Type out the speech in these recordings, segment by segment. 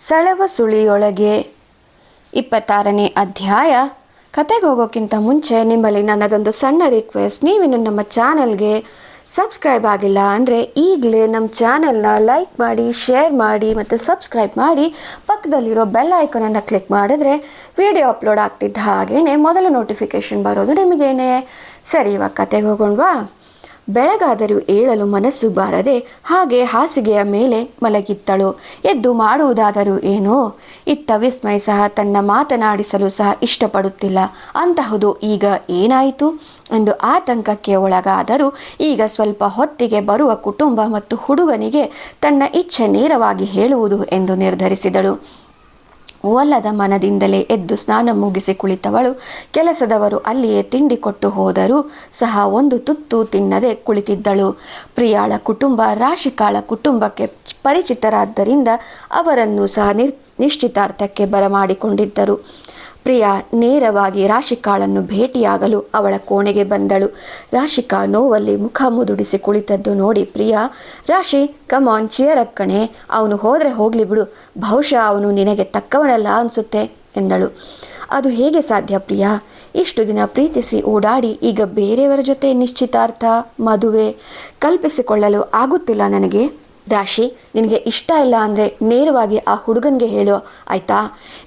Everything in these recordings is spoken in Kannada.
ಸೆಳೆವ ಸುಳಿಯೊಳಗೆ. ಇಪ್ಪತ್ತಾರನೇ ಅಧ್ಯಾಯ. ಕತೆಗೆ ಹೋಗೋಕ್ಕಿಂತ ಮುಂಚೆ ನಿಮ್ಮಲ್ಲಿ ನನ್ನದೊಂದು ಸಣ್ಣ ರಿಕ್ವೆಸ್ಟ್ ನೀವಿನ್ನು ನಮ್ಮ ಚಾನಲ್ಗೆ ಸಬ್ಸ್ಕ್ರೈಬ್ ಆಗಿಲ್ಲ ಅಂದರೆ ಈಗಲೇ ನಮ್ಮ ಚಾನಲ್ನ ಲೈಕ್ ಮಾಡಿ, ಶೇರ್ ಮಾಡಿ ಮತ್ತು ಸಬ್ಸ್ಕ್ರೈಬ್ ಮಾಡಿ. ಪಕ್ಕದಲ್ಲಿರೋ ಬೆಲ್ ಐಕನನ್ನು ಕ್ಲಿಕ್ ಮಾಡಿದ್ರೆ ವಿಡಿಯೋ ಅಪ್ಲೋಡ್ ಆಗ್ತಿದ್ದ ಹಾಗೇನೆ ಮೊದಲ ನೋಟಿಫಿಕೇಷನ್ ಬರೋದು ನಿಮಗೇನೆ. ಸರಿ, ಇವಾಗ ಕತೆಗೆ ಹೋಗೋಣವಾ? ಬೆಳಗಾದರೂ ಏಳಲು ಮನಸ್ಸು ಬಾರದೆ ಹಾಗೆ ಹಾಸಿಗೆಯ ಮೇಲೆ ಮಲಗಿತ್ತಳು ಎದ್ದು ಮಾಡುವುದಾದರೂ ಏನೋ? ಇತ್ತ ವಿಸ್ಮಯ ಸಹ ತನ್ನ ಮಾತನಾಡಿಸಲು ಸಹ ಇಷ್ಟಪಡುತ್ತಿಲ್ಲ. ಅಂತಹುದು ಈಗ ಏನಾಯಿತು? ಎಂದು ಆತಂಕಕ್ಕೆ ಒಳಗಾದರೂ ಈಗ ಸ್ವಲ್ಪ ಹೊತ್ತಿಗೆ ಬರುವ ಕುಟುಂಬ ಮತ್ತು ಹುಡುಗನಿಗೆ ತನ್ನ ಇಚ್ಛೆ ನೇರವಾಗಿ ಹೇಳುವುದು ಎಂದು ನಿರ್ಧರಿಸಿದಳು. ಒಲ್ಲದ ಮನದಿಂದಲೇ ಎದ್ದು ಸ್ನಾನ ಮುಗಿಸಿ ಕುಳಿತವಳು. ಕೆಲಸದವರು ಅಲ್ಲಿಯೇ ತಿಂಡಿ ಕೊಟ್ಟು ಹೋದರೂ ಸಹ ಒಂದು ತುತ್ತು ತಿನ್ನದೆ ಕುಳಿತಿದ್ದಳು. ಪ್ರಿಯಾಳ ಕುಟುಂಬ ರಾಶಿಕಾಳ ಕುಟುಂಬಕ್ಕೆ ಪರಿಚಿತರಾದ್ದರಿಂದ ಅವರನ್ನು ಸಹ ನಿರ್, ನಿಶ್ಚಿತಾರ್ಥಕ್ಕೆ ಬರಮಾಡಿಕೊಂಡಿದ್ದರು. ಪ್ರಿಯಾ ನೇರವಾಗಿ ರಾಶಿಕಾಳನ್ನು ಭೇಟಿಯಾಗಲು ಅವಳ ಕೋಣೆಗೆ ಬಂದಳು. ರಾಶಿಕಾ ನೋವಲ್ಲಿ ಮುಖ ಮುದುಡಿಸಿ ಕುಳಿತದ್ದು ನೋಡಿ ಪ್ರಿಯಾ, ರಾಶಿ ಕಮ್ ಆನ್ ಚಿಯರ್ ಅಪ್ ಕಣೆ, ಅವನು ಹೋದರೆ ಹೋಗಲಿ ಬಿಡು, ಬಹುಶಃ ಅವನು ನಿನಗೆ ತಕ್ಕವನಲ್ಲ ಅನಿಸುತ್ತೆ, ಎಂದಳು. ಅದು ಹೇಗೆ ಸಾಧ್ಯ ಪ್ರಿಯಾ? ಇಷ್ಟು ದಿನ ಪ್ರೀತಿಸಿ ಓಡಾಡಿ ಈಗ ಬೇರೆಯವರ ಜೊತೆ ನಿಶ್ಚಿತಾರ್ಥ, ಮದುವೆ ಕಲ್ಪಿಸಿಕೊಳ್ಳಲು ಆಗುತ್ತಿಲ್ಲ ನನಗೆ. ರಾಶಿ, ನಿನಗೆ ಇಷ್ಟ ಇಲ್ಲ ಅಂದರೆ ನೇರವಾಗಿ ಆ ಹುಡುಗನಿಗೆ ಹೇಳು, ಆಯಿತಾ?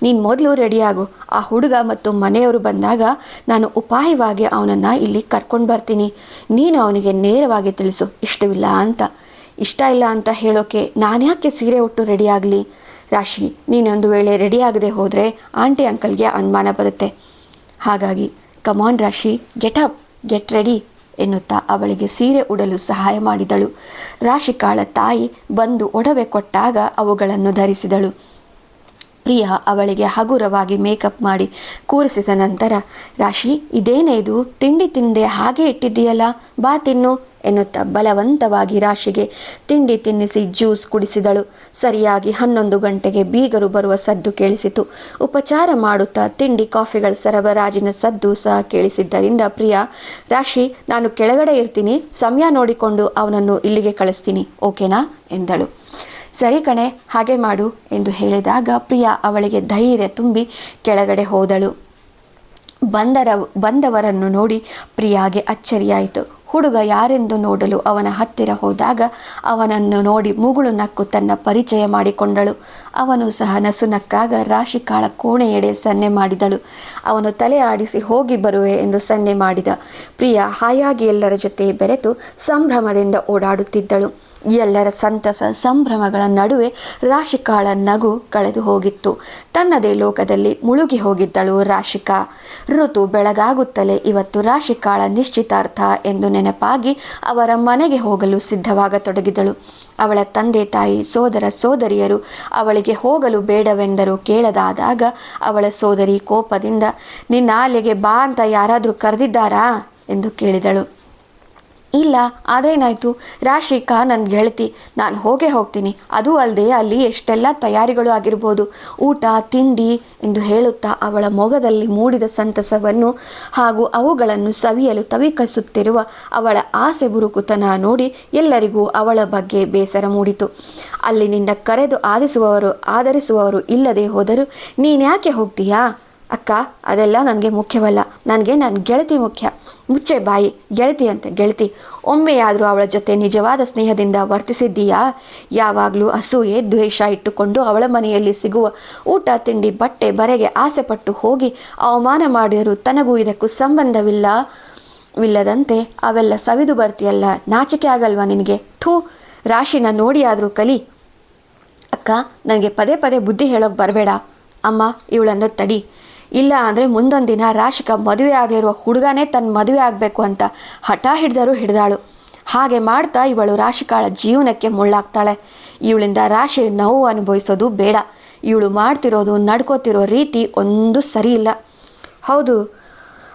ನೀನು ಮೊದಲು ರೆಡಿಯಾಗು ಆ ಹುಡುಗ ಮತ್ತು ಮನೆಯವರು ಬಂದಾಗ ನಾನು ಉಪಾಯವಾಗಿ ಅವನನ್ನು ಇಲ್ಲಿ ಕರ್ಕೊಂಡು ಬರ್ತೀನಿ. ನೀನು ಅವನಿಗೆ ನೇರವಾಗಿ ತಿಳಿಸು, ಇಷ್ಟವಿಲ್ಲ ಅಂತ. ಇಷ್ಟ ಇಲ್ಲ ಅಂತ ಹೇಳೋಕೆ ನಾನು ಯಾಕೆ ಸೀರೆ ಉಟ್ಟು ರೆಡಿಯಾಗಲಿ ರಾಶಿ ನೀನೊಂದು ವೇಳೆ ರೆಡಿಯಾಗದೆ ಹೋದರೆ ಆಂಟಿ ಅಂಕಲ್ಗೆ ಅನುಮಾನ ಬರುತ್ತೆ. ಹಾಗಾಗಿ ಕಮಾನ್ ರಾಶಿ ಗೆಟ್ ಅಪ್ ಗೆಟ್ ರೆಡಿ ಎನ್ನುತ್ತಾ ಅವಳಿಗೆ ಸೀರೆ ಉಡಲು ಸಹಾಯ ಮಾಡಿದಳು. ರಾಶಿಕಾಳ ತಾಯಿ ಬಂದು ಒಡವೆ ಕೊಟ್ಟಾಗ ಅವುಗಳನ್ನು ಧರಿಸಿದಳು. ಪ್ರಿಯ ಅವಳಿಗೆ ಹಗುರವಾಗಿ ಮೇಕಪ್ ಮಾಡಿ ಕೂರಿಸಿದ ನಂತರ, ರಾಶಿ, ಇದೇನೇ ಇದು? ತಿಂಡಿ ತಿಂದೆ ಹಾಗೆ ಇಟ್ಟಿದ್ದೀಯಲ್ಲ? ಬಾ ತಿನ್ನು ಎನ್ನುತ್ತಾ ಬಲವಂತವಾಗಿ ರಾಶಿಗೆ ತಿಂಡಿ ತಿನ್ನಿಸಿ ಜ್ಯೂಸ್ ಕುಡಿಸಿದಳು. ಸರಿಯಾಗಿ ಹನ್ನೊಂದು ಗಂಟೆಗೆ ಬೀಗರು ಬರುವ ಸದ್ದು ಕೇಳಿಸಿತು. ಉಪಚಾರ ಮಾಡುತ್ತಾ ತಿಂಡಿ ಕಾಫಿಗಳ ಸರಬರಾಜಿನ ಸದ್ದು ಸಹ ಕೇಳಿಸಿದ್ದರಿಂದ, ಪ್ರಿಯಾ, ರಾಶಿ, ನಾನು ಕೆಳಗಡೆ ಇರ್ತೀನಿ. ಸಮಯ ನೋಡಿಕೊಂಡು ಅವನನ್ನು ಇಲ್ಲಿಗೆ ಕಳಿಸ್ತೀನಿ. ಓಕೆನಾ? ಎಂದಳು. ಸರಿ ಕಣೆ, ಹಾಗೆ ಮಾಡು ಎಂದು ಹೇಳಿದಾಗ ಪ್ರಿಯಾ ಅವಳಿಗೆ ಧೈರ್ಯ ತುಂಬಿ ಕೆಳಗಡೆ ಹೋದಳು. ಬಂದರ, ಬಂದವರನ್ನು ನೋಡಿ ಪ್ರಿಯಾಗೆ ಅಚ್ಚರಿಯಾಯಿತು. ಹುಡುಗ ಯಾರೆಂದು ನೋಡಲು ಅವನ ಹತ್ತಿರ ಹೋದಾಗ ಅವನನ್ನು ನೋಡಿ ಮುಗುಳು ನಕ್ಕು ತನ್ನ ಪರಿಚಯ ಮಾಡಿಕೊಂಡಳು. ಅವನು ಸಹ ನಸು ನಕ್ಕಾಗ ರಾಶಿಕಾಳ ಕೋಣೆಯೆಡೆ ಸನ್ನೆ ಮಾಡಿದಳು. ಅವನು ತಲೆ ಆಡಿಸಿ ಹೋಗಿ ಬರುವೆ ಎಂದು ಸನ್ನೆ ಮಾಡಿದ. ಪ್ರಿಯಾ ಹಾಯಾಗಿ ಎಲ್ಲರ ಜೊತೆ ಬೆರೆತು ಸಂಭ್ರಮದಿಂದ ಓಡಾಡುತ್ತಿದ್ದಳು. ಎಲ್ಲರ ಸಂತಸ ಸಂಭ್ರಮಗಳ ನಡುವೆ ರಾಶಿಕಾಳ ನಗು ಕಳೆದು ಹೋಗಿತ್ತು. ತನ್ನದೇ ಲೋಕದಲ್ಲಿ ಮುಳುಗಿ ಹೋಗಿದ್ದಳು ರಾಶಿಕಾ. ಋತು ಬೆಳಗಾಗುತ್ತಲೇ ಇವತ್ತು ರಾಶಿಕಾಳ ನಿಶ್ಚಿತಾರ್ಥ ಎಂದು ನೆನಪಾಗಿ ಅವರ ಮನೆಗೆ ಹೋಗಲು ಸಿದ್ಧವಾಗತೊಡಗಿದಳು. ಅವಳ ತಂದೆ ತಾಯಿ ಸೋದರ ಸೋದರಿಯರು ಅವಳಿಗೆ ಹೋಗಲು ಬೇಡವೆಂದರು ಕೇಳದಾದಾಗ ಅವಳ ಸೋದರಿ ಕೋಪದಿಂದ, ನಿನ್ನ ಅಲ್ಲಿಗೆ ಬಾ ಅಂತ ಯಾರಾದರೂ ಕರೆದಿದ್ದಾರಾ? ಎಂದು ಕೇಳಿದಳು. ಇಲ್ಲ ಅದೇನಾಯಿತು ರಾಶಿಕಾ ನನ್ನ ಗೆಳತಿ, ನಾನು ಹೋಗೇ ಹೋಗ್ತೀನಿ. ಅದು ಅಲ್ಲದೆ ಅಲ್ಲಿ ಎಷ್ಟೆಲ್ಲ ತಯಾರಿಗಳು ಆಗಿರ್ಬೋದು. ಊಟ, ತಿಂಡಿ ಎಂದು ಹೇಳುತ್ತಾ ಅವಳ ಮೊಗದಲ್ಲಿ ಮೂಡಿದ ಸಂತಸವನ್ನು ಹಾಗೂ ಅವುಗಳನ್ನು ಸವಿಯಲು ತವಿಕಸುತ್ತಿರುವ ಅವಳ ಆಸೆ ಬುರುಕುತನ ನೋಡಿ ಎಲ್ಲರಿಗೂ ಅವಳ ಬಗ್ಗೆ ಬೇಸರ ಮೂಡಿತು. ಅಲ್ಲಿ ನಿನ್ನ ಕರೆದು ಆದಿಸುವವರು, ಆಧರಿಸುವವರು ಇಲ್ಲದೆ ಹೋದರೂ, ನೀನ್ಯಾಕೆ ಹೋಗ್ತೀಯಾ? ಅಕ್ಕ, ಅದೆಲ್ಲ ನನಗೆ ಮುಖ್ಯವಲ್ಲ. ನನಗೆ ನನ್ನ ಗೆಳತಿ ಮುಖ್ಯ. ಮುಚ್ಚೆ ಬಾಯಿ, ಗೆಳತಿ ಅಂತೆ ಗೆಳತಿ. ಒಮ್ಮೆಯಾದರೂ ಅವಳ ಜೊತೆ ನಿಜವಾದ ಸ್ನೇಹದಿಂದ ವರ್ತಿಸಿದ್ದೀಯಾ? ಯಾವಾಗಲೂ ಅಸೂಯೆ, ದ್ವೇಷ ಇಟ್ಟುಕೊಂಡು ಅವಳ ಮನೆಯಲ್ಲಿ ಸಿಗುವ ಊಟ, ತಿಂಡಿ, ಬಟ್ಟೆ, ಬರೆಗೆ ಆಸೆಪಟ್ಟು ಹೋಗಿ ಅವಮಾನ ಮಾಡಿದರೂ ತನಗೂ ಇದಕ್ಕೂ ಸಂಬಂಧವಿಲ್ಲ. ವಿಲ್ಲದಂತೆ ಅವೆಲ್ಲ ಸವಿದು ಬರ್ತಿಯಲ್ಲ. ನಾಚಿಕೆ ಆಗಲ್ವಾ ನಿನಗೆ? ಥೂ, ರಾಶಿನ ನೋಡಿ ಕಲಿ. ಅಕ್ಕ, ನನಗೆ ಪದೇ ಪದೇ ಬುದ್ಧಿ ಹೇಳೋಕೆ ಬರಬೇಡ. ಅಮ್ಮ, ಇವಳನ್ನು ತಡಿ. ಇಲ್ಲ ಅಂದರೆ ಮುಂದೊಂದು ದಿನ ರಾಶಿಕ ಮದುವೆ ಆಗಲಿರುವ ಹುಡುಗನೇ ತನ್ನ ಮದುವೆ ಆಗಬೇಕು ಅಂತ ಹಠ ಹಿಡ್ದರೂ ಹಿಡ್ದಾಳು. ಹಾಗೆ ಮಾಡ್ತಾ ಇವಳು ರಾಶಿಕಾಳ ಜೀವನಕ್ಕೆ ಮುಳ್ಳಾಗ್ತಾಳೆ. ಇವಳಿಂದ ರಾಶಿ ನೋವು ಅನುಭವಿಸೋದು ಬೇಡ. ಇವಳು ಮಾಡ್ತಿರೋದು, ನಡ್ಕೋತಿರೋ ರೀತಿ ಒಂದು ಸರಿ ಇಲ್ಲ. ಹೌದು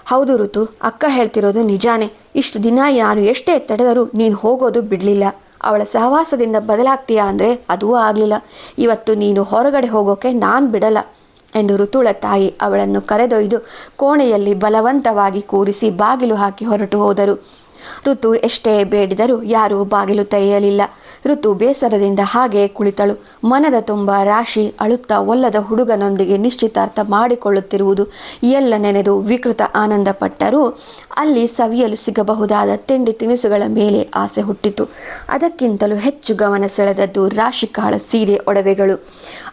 ಹೌದು ಋತು, ಅಕ್ಕ ಹೇಳ್ತಿರೋದು ನಿಜಾನೇ. ಇಷ್ಟು ದಿನ ನಾನು ಎಷ್ಟೇ ತಡೆದರೂ ನೀನು ಹೋಗೋದು ಬಿಡಲಿಲ್ಲ. ಅವಳ ಸಹವಾಸದಿಂದ ಬದಲಾಗ್ತೀಯಾ ಅಂದರೆ ಅದೂ ಆಗಲಿಲ್ಲ. ಇವತ್ತು ನೀನು ಹೊರಗಡೆ ಹೋಗೋಕೆ ನಾನು ಬಿಡಲ್ಲ. ಎಂದು ಋತುಳ ತಾಯಿ ಅವಳನ್ನು ಕರೆದೊಯ್ದು ಕೋಣೆಯಲ್ಲಿ ಬಲವಂತವಾಗಿ ಕೂರಿಸಿ ಬಾಗಿಲು ಹಾಕಿ ಹೊರಟು ಹೋದರು. ಋತು ಎಷ್ಟೇ ಬೇಡಿದರೂ ಯಾರೂ ಬಾಗಿಲು ತೆರೆಯಲಿಲ್ಲ. ಋತು ಬೇಸರದಿಂದ ಹಾಗೆ ಕುಳಿತಳು. ಮನದ ತುಂಬ ರಾಶಿ ಅಳುತ್ತಾ ಒಲ್ಲದ ಹುಡುಗನೊಂದಿಗೆ ನಿಶ್ಚಿತಾರ್ಥ ಮಾಡಿಕೊಳ್ಳುತ್ತಿರುವುದು ಎಲ್ಲ ನೆನೆದು ವಿಕೃತ ಆನಂದ ಪಟ್ಟರೂ ಅಲ್ಲಿ ಸವಿಯಲು ಸಿಗಬಹುದಾದ ತಿಂಡಿ ತಿನಿಸುಗಳ ಮೇಲೆ ಆಸೆ ಹುಟ್ಟಿತು. ಅದಕ್ಕಿಂತಲೂ ಹೆಚ್ಚು ಗಮನ ಸೆಳೆದದ್ದು ರಾಶಿ ಕಾಳ ಸೀರೆ ಒಡವೆಗಳು.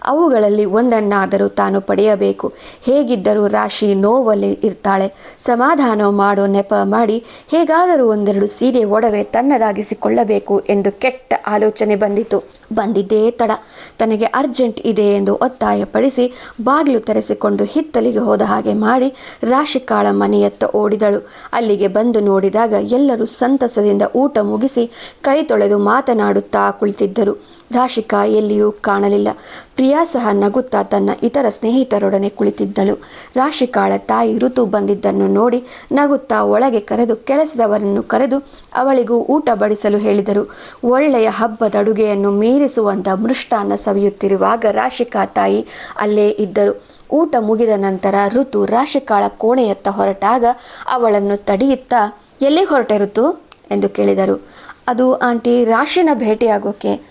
ಅವುಗಳಲ್ಲಿ ಒಂದನ್ನಾದರೂ ತಾನು ಪಡೆಯಬೇಕು. ಹೇಗಿದ್ದರೂ ರಾಶಿ ನೋವಲ್ಲಿ ಇರ್ತಾಳೆ. ಸಮಾಧಾನ ಮಾಡೋ ನೆಪ ಮಾಡಿ ಹೇಗಾದರೂ ಒಂದೆರಡು ಸೀರೆ ಒಡವೆ ತನ್ನದಾಗಿಸಿಕೊಳ್ಳಬೇಕು ಎಂದು ಕೆಟ್ಟ ಆಲೋಚನೆ ಬಂದಿತು. ಬಂದಿದ್ದೇ ತಡ. ತನಗೆ ಅರ್ಜೆಂಟ್ ಇದೆ ಎಂದು ಒತ್ತಾಯಪಡಿಸಿ ಬಾಗಿಲು ತೆರೆಸಿಕೊಂಡು ಹಿತ್ತಲಿಗೆ ಹೋದ ಹಾಗೆ ಮಾಡಿ ರಾಶಿಕಾಳ ಮನೆಯತ್ತ ಓಡಿದಳು. ಅಲ್ಲಿಗೆ ಬಂದು ನೋಡಿದಾಗ ಎಲ್ಲರೂ ಸಂತಸದಿಂದ ಊಟ ಮುಗಿಸಿ ಕೈ ತೊಳೆದು ಮಾತನಾಡುತ್ತಾ ಕುಳಿತಿದ್ದರು. ರಾಶಿಕಾ ಎಲ್ಲಿಯೂ ಕಾಣಲಿಲ್ಲ. ಪ್ರಿಯಾ ಸಹ ನಗುತ್ತಾ ತನ್ನ ಇತರ ಸ್ನೇಹಿತರೊಡನೆ ಕುಳಿತಿದ್ದಳು. ರಾಶಿಕಾಳ ತಾಯಿ ಋತು ಬಂದಿದ್ದನ್ನು ನೋಡಿ ನಗುತ್ತಾ ಒಳಗೆ ಕರೆದು ಕೆಲಸದವರನ್ನು ಕರೆದು ಅವಳಿಗೂ ಊಟ ಬಡಿಸಲು ಹೇಳಿದರು. ಒಳ್ಳೆಯ ಹಬ್ಬದ ಅಡುಗೆಯನ್ನು ಮೀರಿಸುವಂಥ ಮೃಷ್ಟಾನ್ನ ಸವಿಯುತ್ತಿರುವಾಗ ರಾಶಿಕಾ ತಾಯಿ ಅಲ್ಲೇ ಇದ್ದರು. ಊಟ ಮುಗಿದ ನಂತರ ಋತು ರಾಶಿಕಾಳ ಕೋಣೆಯತ್ತ ಹೊರಟಾಗ ಅವಳನ್ನು ತಡೆಯುತ್ತಾ, ಎಲ್ಲಿ ಹೊರಟೆ ಋತು? ಎಂದು ಕೇಳಿದರು. ಅದು ಆಂಟಿ ರಾಶಿನ ಭೇಟಿಯಾಗೋಕೆ.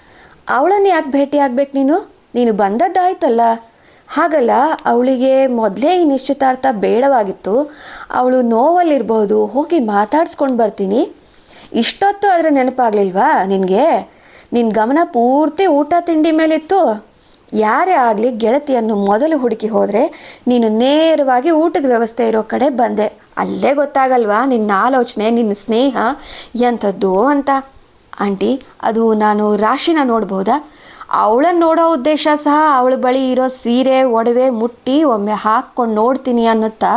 ಅವಳನ್ನು ಯಾಕೆ ಭೇಟಿ ಆಗ್ಬೇಕು ನೀನು? ನೀನು ಬಂದದ್ದಾಯ್ತಲ್ಲ. ಹಾಗಲ್ಲ, ಅವಳಿಗೆ ಮೊದಲೇ ಈ ನಿಶ್ಚಿತಾರ್ಥ ಬೇಡವಾಗಿತ್ತು. ಅವಳು ನೋವಲ್ಲಿರ್ಬೋದು ಹೋಗಿ ಮಾತಾಡ್ಸ್ಕೊಂಡು ಬರ್ತೀನಿ. ಇಷ್ಟೊತ್ತು ಅದರ ನೆನಪಾಗಲಿಲ್ವಾ ನಿನಗೆ? ನಿನ್ನ ಗಮನ ಪೂರ್ತಿ ಊಟ ತಿಂಡಿ ಮೇಲಿತ್ತು. ಯಾರೇ ಆಗಲಿ ಗೆಳತಿಯನ್ನು ಮೊದಲು ಹುಡುಕಿ ಹೋದರೆ ನೀನು ನೇರವಾಗಿ ಊಟದ ವ್ಯವಸ್ಥೆ ಇರೋ ಕಡೆ ಬಂದೆ. ಅಲ್ಲೇ ಗೊತ್ತಾಗಲ್ವಾ ನಿನ್ನ ಆಲೋಚನೆ ನಿನ್ನ ಸ್ನೇಹ, ಎಂಥದ್ದು ಅಂತ. ಆಂಟಿ, ಅದು ನಾನು ರಾಶಿನ ನೋಡ್ಬೋದಾ ಅವಳನ್ನ ನೋಡೋ ಉದ್ದೇಶ ಸಹ ಅವಳ ಬಳಿ ಇರೋ ಸೀರೆ, ಒಡವೆ, ಮುಟ್ಟಿ ಒಮ್ಮೆ ಹಾಕ್ಕೊಂಡು ನೋಡ್ತೀನಿ ಅನ್ನುತ್ತಾ?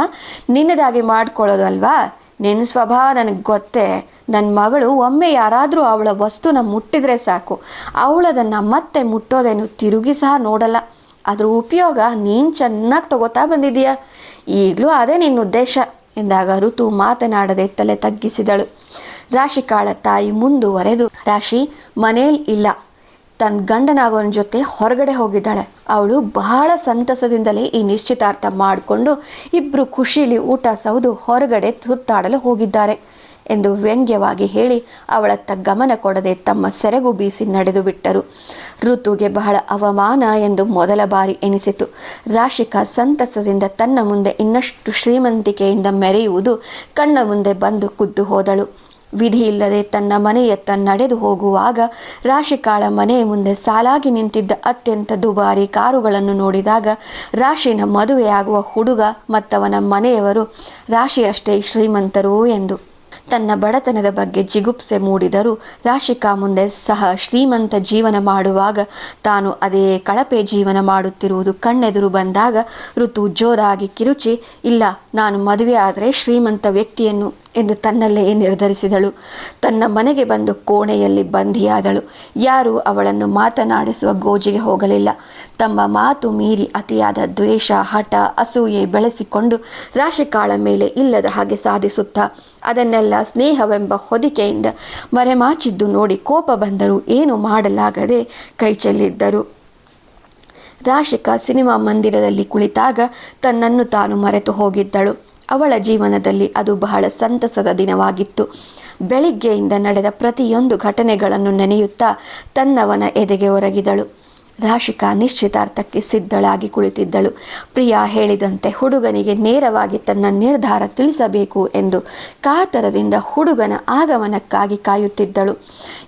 ನಿನ್ನದಾಗಿ ಮಾಡ್ಕೊಳ್ಳೋದು ಅಲ್ವಾ? ನಿನ್ನ ಸ್ವಭಾವ ನನಗೆ ಗೊತ್ತೇ. ನನ್ನ ಮಗಳು ಒಮ್ಮೆ ಯಾರಾದರೂ ಅವಳ ವಸ್ತುನ ಮುಟ್ಟಿದ್ರೆ ಸಾಕು. ಅವಳದನ್ನು ಮತ್ತೆ ಮುಟ್ಟೋದೇನು ತಿರುಗಿ ಸಹ ನೋಡಲ್ಲ. ಅದ್ರ ಉಪಯೋಗ ನೀನು ಚೆನ್ನಾಗಿ ತಗೋತಾ ಬಂದಿದೀಯ ಈಗಲೂ ಅದೇ ನಿನ್ನ ಉದ್ದೇಶ ಎಂದಾಗ ಋತು ಮಾತನಾಡದೆ ತಲೆ ತಗ್ಗಿಸಿದಳು. ರಾಶಿಕಾಳ ತಾಯಿ ಮುಂದುವರೆದು. ರಾಶಿ, ಮನೇಲಿ ಇಲ್ಲ. ತನ್ನ ಗಂಡನಾಗೋನ ಜೊತೆ ಹೊರಗಡೆ ಹೋಗಿದ್ದಾಳೆ. ಅವಳು ಬಹಳ ಸಂತಸದಿಂದಲೇ ಈ ನಿಶ್ಚಿತಾರ್ಥ ಮಾಡಿಕೊಂಡು ಇಬ್ಬರು ಖುಷಿಲಿ ಊಟ ಸೌದು ಹೊರಗಡೆ ಸುತ್ತಾಡಲು ಹೋಗಿದ್ದಾರೆ ಎಂದು ವ್ಯಂಗ್ಯವಾಗಿ ಹೇಳಿ ಅವಳತ್ತ ಗಮನ ಕೊಡದೆ ತಮ್ಮ ಸೆರಗು ಬೀಸಿ ನಡೆದು ಬಿಟ್ಟರು. ಋತುಗೆ ಬಹಳ ಅವಮಾನ ಎಂದು ಮೊದಲ ಬಾರಿ ಎನಿಸಿತು. ರಾಶಿಕಾ ಸಂತಸದಿಂದ ತನ್ನ ಮುಂದೆ ಇನ್ನಷ್ಟು ಶ್ರೀಮಂತಿಕೆಯಿಂದ ಮೆರೆಯುವುದು ಕಣ್ಣ ಮುಂದೆ ಬಂದು ಕುದ್ದು ಹೋದಳು. ವಿಧಿ ಇಲ್ಲದೆ ತನ್ನ ಮನೆಯತ್ತ ನಡೆದು ಹೋಗುವಾಗ ರಾಶಿಕಾಳ ಮನೆಯ ಮುಂದೆ ಸಾಲಾಗಿ ನಿಂತಿದ್ದ ಅತ್ಯಂತ ದುಬಾರಿ ಕಾರುಗಳನ್ನು ನೋಡಿದಾಗ ರಾಶಿನ ಮದುವೆಯಾಗುವ ಹುಡುಗ ಮತ್ತವನ ಮನೆಯವರು, ರಾಶಿಯಷ್ಟೇ ಶ್ರೀಮಂತರು ಎಂದು ತನ್ನ ಬಡತನದ ಬಗ್ಗೆ ಜಿಗುಪ್ಸೆ ಮೂಡಿದರೂ ರಾಶಿಕಾ ಮುಂದೆ ಸಹ ಶ್ರೀಮಂತ ಜೀವನ ಮಾಡುವಾಗ ತಾನು ಅದೇ ಕಳಪೆ ಜೀವನ ಮಾಡುತ್ತಿರುವುದು ಕಣ್ಣೆದುರು ಬಂದಾಗ ಋತು ಜೋರಾಗಿ ಕಿರುಚಿ, ಇಲ್ಲ, ನಾನು ಮದುವೆ ಆದರೆ ಶ್ರೀಮಂತ ವ್ಯಕ್ತಿಯನ್ನು ಎಂದು ತನ್ನಲ್ಲೇ ನಿರ್ಧರಿಸಿದಳು. ತನ್ನ ಮನೆಗೆ ಬಂದು ಕೋಣೆಯಲ್ಲಿ ಬಂಧಿಯಾದಳು. ಯಾರೂ ಅವಳನ್ನು ಮಾತನಾಡಿಸುವ ಗೋಜಿಗೆ ಹೋಗಲಿಲ್ಲ. ತಮ್ಮ ಮಾತು ಮೀರಿ ಅತಿಯಾದ ದ್ವೇಷ, ಹಠ, ಅಸೂಯೆ ಬೆಳೆಸಿಕೊಂಡು ರಾಶಿಕಾಳ ಮೇಲೆ ಇಲ್ಲದ ಹಾಗೆ ಸಾಧಿಸುತ್ತಾ, ಅದನ್ನೆಲ್ಲ ಸ್ನೇಹವೆಂಬ ಹೊದಿಕೆಯಿಂದ ಮರೆಮಾಚಿದ್ದು ನೋಡಿ ಕೋಪ ಬಂದರೂ ಏನು ಮಾಡಲಾಗದೆ ಕೈ ಚೆಲ್ಲಿದ್ದರು. ರಾಶಿಕಾ ಸಿನಿಮಾ ಮಂದಿರದಲ್ಲಿ ಕುಳಿತಾಗ ತನ್ನನ್ನು ತಾನು ಮರೆತು ಹೋಗಿದ್ದಳು. ಅವಳ ಜೀವನದಲ್ಲಿ ಅದು ಬಹಳ ಸಂತಸದ ದಿನವಾಗಿತ್ತು. ಬೆಳಿಗ್ಗೆಯಿಂದ ನಡೆದ ಪ್ರತಿಯೊಂದು ಘಟನೆಗಳನ್ನು ನೆನೆಯುತ್ತಾ ತನ್ನವನ ಎದೆಗೆ ಒರಗಿದಳು. ರಾಶಿಕಾ ನಿಶ್ಚಿತಾರ್ಥಕ್ಕೆ ಸಿದ್ಧಳಾಗಿ ಕುಳಿತಿದ್ದಳು. ಪ್ರಿಯಾ ಹೇಳಿದಂತೆ ಹುಡುಗನಿಗೆ ನೇರವಾಗಿ ತನ್ನ ನಿರ್ಧಾರ ತಿಳಿಸಬೇಕು ಎಂದು ಕಾತರದಿಂದ ಹುಡುಗನ ಆಗಮನಕ್ಕಾಗಿ ಕಾಯುತ್ತಿದ್ದಳು.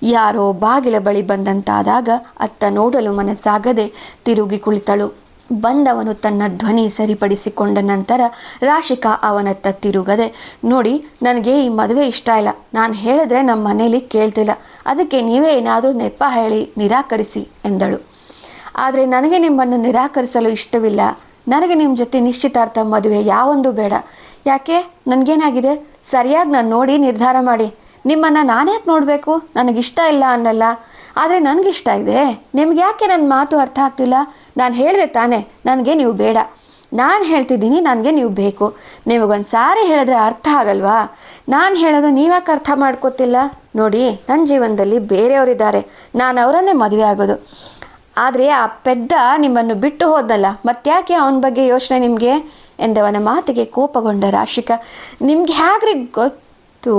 ಯಾರೋ ಬಾಗಿಲ ಬಳಿ ಬಂದಂತಾದಾಗ ಅತ್ತ ನೋಡಲು ಮನಸ್ಸಾಗದೆ ತಿರುಗಿ ಕುಳಿತಳು. ಬಂದವನು ತನ್ನ ಧ್ವನಿ ಸರಿಪಡಿಸಿಕೊಂಡ ನಂತರ ರಾಶಿಕಾ ಅವನತ್ತ ತಿರುಗದೆ, ನೋಡಿ, ನನಗೆ ಈ ಮದುವೆ ಇಷ್ಟ ಇಲ್ಲ. ನಾನು ಹೇಳಿದ್ರೆ ನಮ್ಮ ಮನೇಲಿ ಕೇಳ್ತಿಲ್ಲ. ಅದಕ್ಕೆ ನೀವೇ ಏನಾದರೂ ನೆಪ ಹೇಳಿ ನಿರಾಕರಿಸಿ, ಎಂದಳು. ಆದರೆ ನನಗೆ ನಿಮ್ಮನ್ನು ನಿರಾಕರಿಸಲು ಇಷ್ಟವಿಲ್ಲ. ನನಗೆ ನಿಮ್ಮ ಜೊತೆ ನಿಶ್ಚಿತಾರ್ಥ ಮದುವೆ ಯಾವೊಂದು ಬೇಡ. ಯಾಕೆ? ನನಗೇನಾಗಿದೆ? ಸರಿಯಾಗಿ ನಾನು ನೋಡಿ ನಿರ್ಧಾರ ಮಾಡಿ. ನಿಮ್ಮನ್ನು ನಾನ್ಯಾಕೆ ನೋಡಬೇಕು? ನನಗಿಷ್ಟ ಇಲ್ಲ ಅನ್ನಲ್ಲ. ಆದರೆ ನನಗಿಷ್ಟ ಇದೆ. ನಿಮ್ಗೆ ಯಾಕೆ ನನ್ನ ಮಾತು ಅರ್ಥ ಆಗ್ತಿಲ್ಲ? ನಾನು ಹೇಳಿದೆ ತಾನೇ, ನನಗೆ ನೀವು ಬೇಡ. ನಾನು ಹೇಳ್ತಿದ್ದೀನಿ, ನನಗೆ ನೀವು ಬೇಕು. ನಿಮಗೊಂದು ಸಾರಿ ಹೇಳಿದ್ರೆ ಅರ್ಥ ಆಗಲ್ವಾ? ನಾನು ಹೇಳೋದು ನೀವ್ಯಾಕೆ ಅರ್ಥ ಮಾಡ್ಕೋತಿಲ್ಲ? ನೋಡಿ ನನ್ನ ಜೀವನದಲ್ಲಿ ಬೇರೆಯವರಿದ್ದಾರೆ. ನಾನು ಅವರನ್ನೇ ಮದುವೆ ಆಗೋದು. ಆದರೆ ಆ ಪೆದ್ದ ನಿಮ್ಮನ್ನು ಬಿಟ್ಟು ಹೋದ್ನಲ್ಲ, ಮತ್ತ್ಯಾಕೆ ಅವನ ಬಗ್ಗೆ ಯೋಚನೆ ನಿಮಗೆ? ಎಂದವನ ಮಾತಿಗೆ ಕೋಪಗೊಂಡ ರಾಶಿಕ, ನಿಮ್ಗೆ ಹೇಗ್ರಿ ಗೊತ್ತು? ತೂ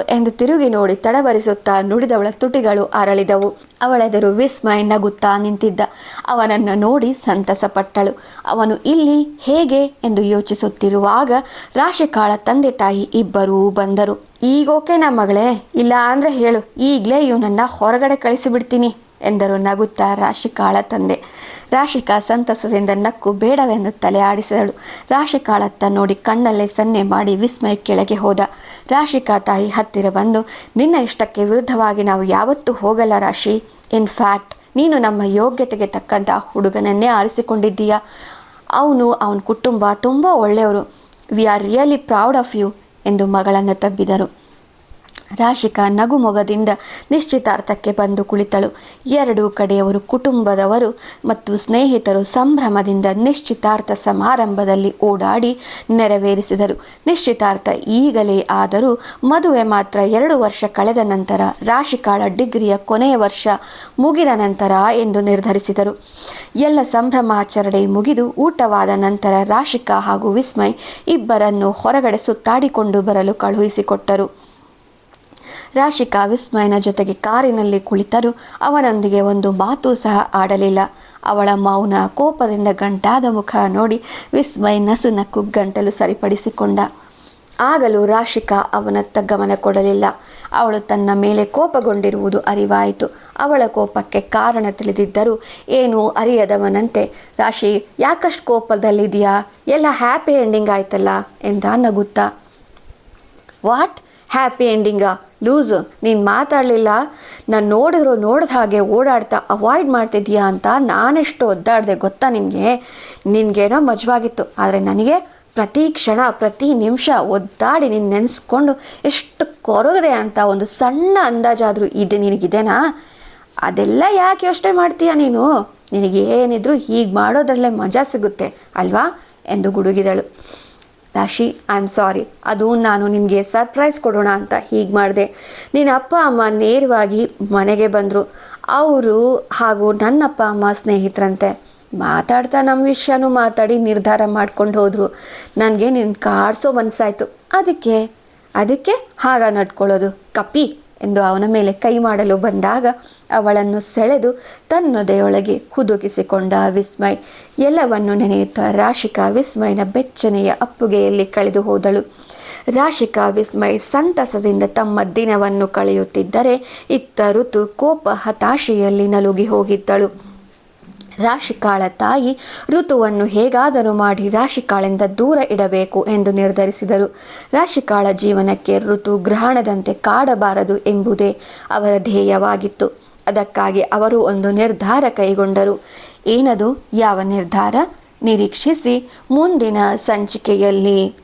ಎಂದು ತಿರುಗಿ ನೋಡಿ ತಡಬರಿಸುತ್ತಾ ನುಡಿದವಳ ತುಟಿಗಳು ಅರಳಿದವು. ಅವಳೆದರು ವಿಸ್ಮಯ ನಗುತ್ತಾ ನಿಂತಿದ್ದ. ಅವನನ್ನು ನೋಡಿ ಸಂತಸಪಟ್ಟಳು. ಅವನು ಇಲ್ಲಿ ಹೇಗೆ ಎಂದು ಯೋಚಿಸುತ್ತಿರುವಾಗ ರಾಶಿಕಾಳ ತಂದೆ ತಾಯಿ ಇಬ್ಬರೂ ಬಂದರು. ಈಗೋಕೆನಾ ಮಗಳೇ, ಇಲ್ಲ ಅಂದ್ರೆ ಹೇಳು, ಈಗಲೇ ಇವನನ್ನ ಹೊರಗಡೆ ಕಳಿಸಿಬಿಡ್ತೀನಿ. ಎಂದರು. ನಗುತ್ತಾ ರಾಶಿಕಾಳ ತಂದೆ. ರಾಶಿಕಾ ಸಂತಸದಿಂದ ನಕ್ಕು ಬೇಡವೆಂದು ತಲೆ ಆಡಿಸಿದಳು. ರಾಶಿಕಾಳತ್ತ ನೋಡಿ ಕಣ್ಣಲ್ಲೇ ಸನ್ನೆ ಮಾಡಿ ವಿಸ್ಮಯ ಕೆಳಗೆ ಹೋದ. ರಾಶಿಕಾ ತಾಯಿ ಹತ್ತಿರ ಬಂದು, ನಿನ್ನ ಇಷ್ಟಕ್ಕೆ ವಿರುದ್ಧವಾಗಿ ನಾವು ಯಾವತ್ತೂ ಹೋಗಲ್ಲ ರಾಶಿ. ಇನ್ಫ್ಯಾಕ್ಟ್ ನೀನು ನಮ್ಮ ಯೋಗ್ಯತೆಗೆ ತಕ್ಕಂಥ ಹುಡುಗನನ್ನೇ ಆರಿಸಿಕೊಂಡಿದ್ದೀಯ? ಅವನು ಅವನ ಕುಟುಂಬ ತುಂಬ ಒಳ್ಳೆಯವರು. We are really proud of you ಎಂದು ಮಗಳನ್ನು ತಬ್ಬಿದರು. ರಾಶಿಕಾ ನಗುಮೊಗದಿಂದ ನಿಶ್ಚಿತಾರ್ಥಕ್ಕೆ ಬಂದು ಕುಳಿತಳು. ಎರಡೂ ಕಡೆಯವರು ಕುಟುಂಬದವರು ಮತ್ತು ಸ್ನೇಹಿತರು ಸಂಭ್ರಮದಿಂದ ನಿಶ್ಚಿತಾರ್ಥ ಸಮಾರಂಭದಲ್ಲಿ ಓಡಾಡಿ ನೆರವೇರಿಸಿದರು. ನಿಶ್ಚಿತಾರ್ಥ ಈಗಲೇ ಆದರೂ ಮದುವೆ ಮಾತ್ರ ಎರಡು ವರ್ಷ ಕಳೆದ ನಂತರ ರಾಶಿಕಾಳ ಡಿಗ್ರಿಯ ಕೊನೆಯ ವರ್ಷ ಮುಗಿದ ನಂತರ ಎಂದು ನಿರ್ಧರಿಸಿದರು. ಎಲ್ಲ ಸಂಭ್ರಮಾಚರಣೆ ಮುಗಿದು ಊಟವಾದ ನಂತರ ರಾಶಿಕಾ ಹಾಗೂ ವಿಸ್ಮಯ್ ಇಬ್ಬರನ್ನು ಹೊರಗಡೆ ಸುತ್ತಾಡಿಕೊಂಡು ಬರಲು ಕಳುಹಿಸಿಕೊಟ್ಟರು. ರಾಶಿಕಾ ವಿಸ್ಮಯನ ಜೊತೆಗೆ ಕಾರಿನಲ್ಲಿ ಕುಳಿತರೂ ಅವನೊಂದಿಗೆ ಒಂದು ಮಾತು ಸಹ ಆಡಲಿಲ್ಲ. ಅವಳ ಮೌನ ಕೋಪದಿಂದ ಗಂಟಾದ ಮುಖ ನೋಡಿ ವಿಸ್ಮಯ್ ನಸು ನಕ್ಕು ಗಂಟಲು ಸರಿಪಡಿಸಿಕೊಂಡ. ಆಗಲೂ ರಾಶಿಕಾ ಅವನತ್ತ ಗಮನ ಕೊಡಲಿಲ್ಲ. ಅವಳು ತನ್ನ ಮೇಲೆ ಕೋಪಗೊಂಡಿರುವುದು ಅರಿವಾಯಿತು. ಅವಳ ಕೋಪಕ್ಕೆ ಕಾರಣ ತಿಳಿದಿದ್ದರೂ ಏನು ಅರಿಯದವನಂತೆ, ರಾಶಿ, ಯಾಕಷ್ಟು ಕೋಪದಲ್ಲಿದೆಯಾ ಎಲ್ಲ ಹ್ಯಾಪಿ ಎಂಡಿಂಗ್ ಆಯ್ತಲ್ಲ? ಎಂದ ನಗುತ್ತಾ. ವಾಟ್? ಹ್ಯಾಪಿ ಎಂಡಿಂಗಾ? ಲೂಸು, ನೀನು ಮಾತಾಡಲಿಲ್ಲ? ನಾನು ನೋಡಿದ್ರು ನೋಡಿದ ಹಾಗೆ ಓಡಾಡ್ತಾ ಅವಾಯ್ಡ್ ಮಾಡ್ತಿದ್ದೀಯಾ ಅಂತ ನಾನೆಷ್ಟು ಒದ್ದಾಡಿದೆ ಗೊತ್ತಾ ನಿನಗೆ? ನಿನಗೇನೋ ಮಜವಾಗಿತ್ತು, ಆದರೆ ನನಗೆ ಪ್ರತಿ ಕ್ಷಣ, ಪ್ರತಿ ನಿಮಿಷ ಒದ್ದಾಡಿ ನೀನು ನೆನೆಸ್ಕೊಂಡು ಎಷ್ಟು ಕೊರಗದೆ ಅಂತ ಒಂದು ಸಣ್ಣ ಅಂದಾಜಾದರೂ ಇದೆ ನಿನಗಿದೆನಾ? ಅದೆಲ್ಲ ಯಾಕೆ ಯೋಚನೆ ಮಾಡ್ತೀಯಾ ನೀನು? ನಿನಗೆ ಏನಿದ್ರು ಹೀಗೆ ಮಾಡೋದ್ರಲ್ಲೇ ಮಜಾ ಸಿಗುತ್ತೆ, ಅಲ್ವಾ? ಎಂದು ಗುಡುಗಿದಳು. ರಾಶಿ ಐ ಆಮ್ ಸಾರಿ ಅದು ನಾನು ನಿನಗೆ ಸರ್ಪ್ರೈಸ್ ಕೊಡೋಣ ಅಂತ ಹೀಗೆ ಮಾಡಿದೆ. ನಿನ್ನ ಅಪ್ಪ, ಅಮ್ಮ ನೇರವಾಗಿ ಮನೆಗೆ ಬಂದರು. ಅವರು ಹಾಗೂ ನನ್ನ ಅಪ್ಪ ಅಮ್ಮ ಸ್ನೇಹಿತರಂತೆ ಮಾತಾಡ್ತಾ ನಮ್ಮ ವಿಷಯನೂ ಮಾತಾಡಿ ನಿರ್ಧಾರ ಮಾಡ್ಕೊಂಡು ಹೋದರು. ನನಗೆ ನಿನ್ನ ಕಾಡಿಸೋ ಮನಸ್ಸಾಯಿತು ಅದಕ್ಕೆ ಅದಕ್ಕೆ ಹಾಗ ನಡ್ಕೊಳ್ಳೋದು. ಕಪ್ಪಿ. ಎಂದು ಅವನ ಮೇಲೆ ಕೈ ಮಾಡಲು ಬಂದಾಗ ಅವಳನ್ನು ಸೆಳೆದು ತನ್ನದೆಯೊಳಗೆ ಹುದುಗಿಸಿಕೊಂಡ ವಿಸ್ಮಯ್ ಎಲ್ಲವನ್ನು ನೆನೆಯುತ್ತಾ ರಾಶಿಕಾ ವಿಸ್ಮಯನ ಬೆಚ್ಚನೆಯ ಅಪ್ಪುಗೆಯಲ್ಲಿ ಕಳೆದು ಹೋದಳು. ರಾಶಿಕಾ ವಿಸ್ಮಯ್ ಸಂತಸದಿಂದ ತಮ್ಮ ದಿನವನ್ನು ಕಳೆಯುತ್ತಿದ್ದರೆ ಇತ್ತ ಋತು ಕೋಪ ಹತಾಶೆಯಲ್ಲಿ ನಲುಗಿ ಹೋಗಿದ್ದಳು. ರಾಶಿಕಾಳ ತಾಯಿ, ಋತುವನ್ನು ಹೇಗಾದರೂ ಮಾಡಿ ರಾಶಿಕಾಳಿಂದ ದೂರ ಇಡಬೇಕು ಎಂದು ನಿರ್ಧರಿಸಿದರು. ರಾಶಿಕಾಳ ಜೀವನಕ್ಕೆ ಋತು ಗ್ರಹಣದಂತೆ ಕಾಡಬಾರದು ಎಂಬುದೇ ಅವರ ಧ್ಯೇಯವಾಗಿತ್ತು. ಅದಕ್ಕಾಗಿ ಅವರು ಒಂದು ನಿರ್ಧಾರ ಕೈಗೊಂಡರು. ಏನದು? ಯಾವ ನಿರ್ಧಾರ? ನಿರೀಕ್ಷಿಸಿ ಮುಂದಿನ ಸಂಚಿಕೆಯಲ್ಲಿ.